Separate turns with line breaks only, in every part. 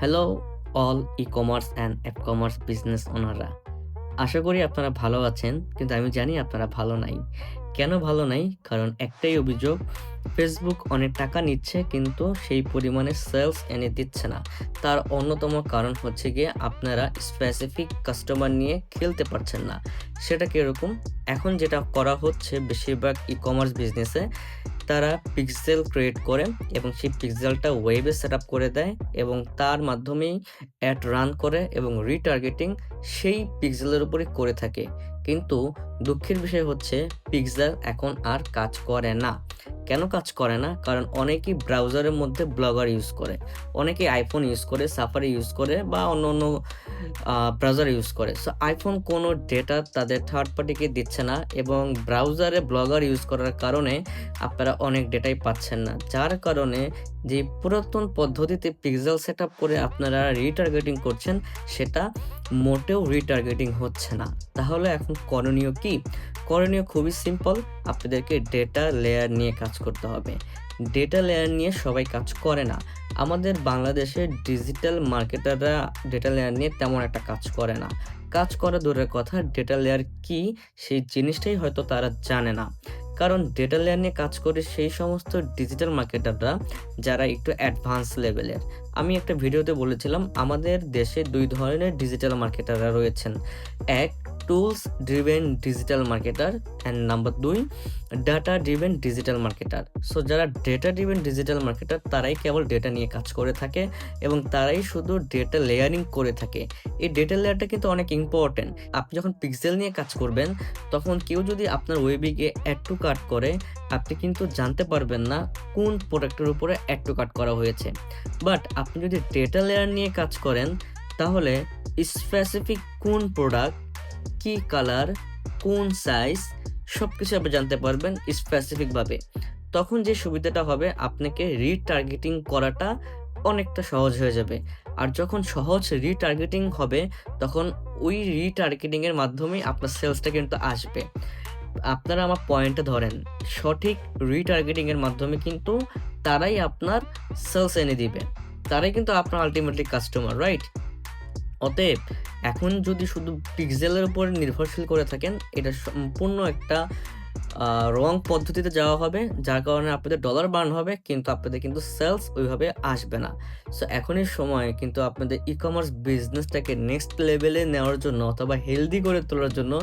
Hello all e commerce and app commerce business ওনাররা আশা করি আপনারা ভালো আছেন, কিন্তু আমি জানি আপনারা ভালো নাই। কেন ভালো নাই? কারণ একটাই অভিযোগ ফেসবুক অনেক টাকা নিচ্ছে, কিন্তু সেই পরিমাণে সেলস এনে দিচ্ছে না। তার অন্যতম কারণ হচ্ছে গিয়ে আপনারা স্পেসিফিক কাস্টমার নিয়ে খেলতে পারছেন না। সেটা কীরকম এখন যেটা করা হচ্ছে বেশিরভাগ ই কমার্স বিজনেসে তারা পিক্সেল ক্রিয়েট করে এবং সেই পিক্সেলটা ওয়েবে সেট আপ করে দেয় এবং তার মাধ্যমেই অ্যাড রান করে এবং রিটার্গেটিং সেই পিক্সেলের উপরে করে থাকে। কিন্তু দুঃখের বিষয় হচ্ছে পিক্সেল এখন আর কাজ করে না। কেন কাজ করে না? কারণ অনেকেই ব্রাউজারের মধ্যে ব্লগার ইউজ করে অনেকে আইফোন ইউজ করে সাফারি ইউজ করে বা অন্য অন্য ব্রাউজার ইউজ করে। সো আইফোন কোনো ডেটা তাদের থার্ড পার্টিকে দিচ্ছে না এবং ব্রাউজারে ব্লগার ইউজ করার কারণে আপনারা অনেক ডেটাই পাচ্ছেন না। যার কারণে যে পুরাতন পদ্ধতিতে পিক্সেল সেট করে আপনারা রিটার্গেটিং করছেন, সেটা মোটেও রিটার্গেটিং হচ্ছে না। তাহলে এখন করণীয় কি? করণীয় খুবই সিম্পল আপনাদেরকে ডেটা লেয়ার নিয়ে কাজ করতে হবে। ডেটা লেয়ার নিয়ে সবাই কাজ করে না। আমাদের বাংলাদেশে ডিজিটাল মার্কেটাররা ডেটা লেয়ার নিয়ে তেমন একটা কাজ করে না। কাজ করা দূরের কথা ডেটা লেয়ার কি সেই জিনিসটাই হয়তো তারা জানে না। কারণ ডেটা লেয়ার নিয়ে কাজ করে সেই সমস্ত ডিজিটাল মার্কেটাররা যারা একটু অ্যাডভান্স লেভেলের আমি একটা ভিডিওতে বলেছিলাম, আমাদের দেশে দুই ধরনের ডিজিটাল মার্কেটাররা রয়েছেন। এক tools driven digital marketer and number দুই data driven digital marketer so যারা ডেটা ড্রিভেন ডিজিটাল মার্কেটার তারাই কেবল ডেটা নিয়ে কাজ করে থাকে এবং তারাই শুধু ডেটা লেয়ারিং করে থাকে। এই ডেটা লেয়ারটা কিন্তু অনেক ইম্পর্টেন্ট আপনি যখন পিক্সেল নিয়ে কাজ করবেন, তখন কেউ যদি আপনার ওয়েবে গিয়ে অ্যাড টু কাট করে, আপনি কিন্তু জানতে পারবেন না কোন প্রোডাক্টের উপরে অ্যাড টু কাট করা হয়েছে। বাট আপনি যদি ডেটা লেয়ার নিয়ে কাজ করেন, তাহলে স্পেসিফিক কোন প্রোডাক্ট কি কালার কোন সাইজ সব কিছু আপনি জানতে পারবেন স্পেসিফিকভাবে তখন যে সুবিধাটা হবে, আপনাকে রিটার্গেটিং করাটা অনেকটা সহজ হয়ে যাবে। আর যখন সহজ রিটার্গেটিং হবে, তখন ওই রিটার্গেটিংয়ের মাধ্যমেই আপনার সেলসটা কিন্তু আসবে। আপনারা আমার পয়েন্টে ধরেন, সঠিক রিটার্গেটিংয়ের মাধ্যমে কিন্তু তারাই আপনার সেলস এনে দিবে। তারাই কিন্তু আপনার আলটিমেটলি কাস্টমার রাইট অতএব এখন যদি শুধু পিক্সেলের উপর নির্ভরশীল করে থাকেন, এটা সম্পূর্ণ একটা রং পদ্ধতিতে যাওয়া হবে, যার কারণে আপনাদের ডলার বার্ন হবে, কিন্তু আপনাদের কিন্তু সেলস ওইভাবে আসবে না। সো এখনই সময় কিন্তু আপনাদের ই কমার্স বিজনেসটাকে নেক্সট লেভেলে নেওয়ার জন্য অথবা হেলদি করে তোলার জন্য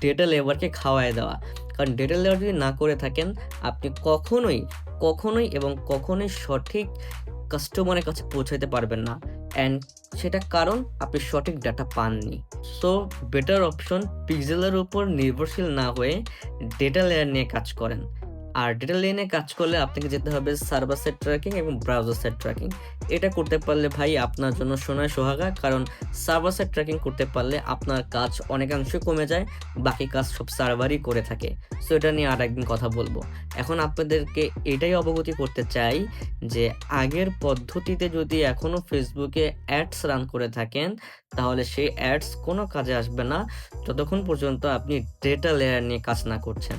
ডেটা লেবারকে খাওয়ায় দেওয়া। কারণ ডেটা লেবার যদি না করে থাকেন, আপনি কখনোই কখনোই এবং কখনোই সঠিক কাস্টমারের কাছে পৌঁছাতে পারবেন না। অ্যান্ড সেটা কারণ আপনি সঠিক ডাটা পাননি। সো বেটার অপশন পিক্সেলের উপর নির্ভরশীল না হয়ে ডেটা লেয়ার নিয়ে কাজ করেন। আর ডেটা লেয়ার কাজ করলে আপনাকে যেতে হবে সার্ভার সেট ট্র্যাকিং এবং ব্রাউজার সেট ট্র্যাকিং এটা করতে পারলে ভাই আপনার জন্য সোনায় সোহাগা, কারণ সার্ভার সেট ট্র্যাকিং করতে পারলে আপনার কাজ অনেকাংশে কমে যায়, বাকি কাজ সব সার্ভারই করে থাকে। সো এটা নিয়ে আর একদিন কথা বলব। এখন আপনাদেরকে এটাই অবগতি করতে চাই যে আগের পদ্ধতিতে যদি এখনও ফেসবুকে অ্যাডস রান করে থাকেন, তাহলে সেই অ্যাডস কোনো কাজে আসবে না। যতক্ষণ পর্যন্ত আপনি ডেটা লেয়ার নিয়ে কাজ না করছেন।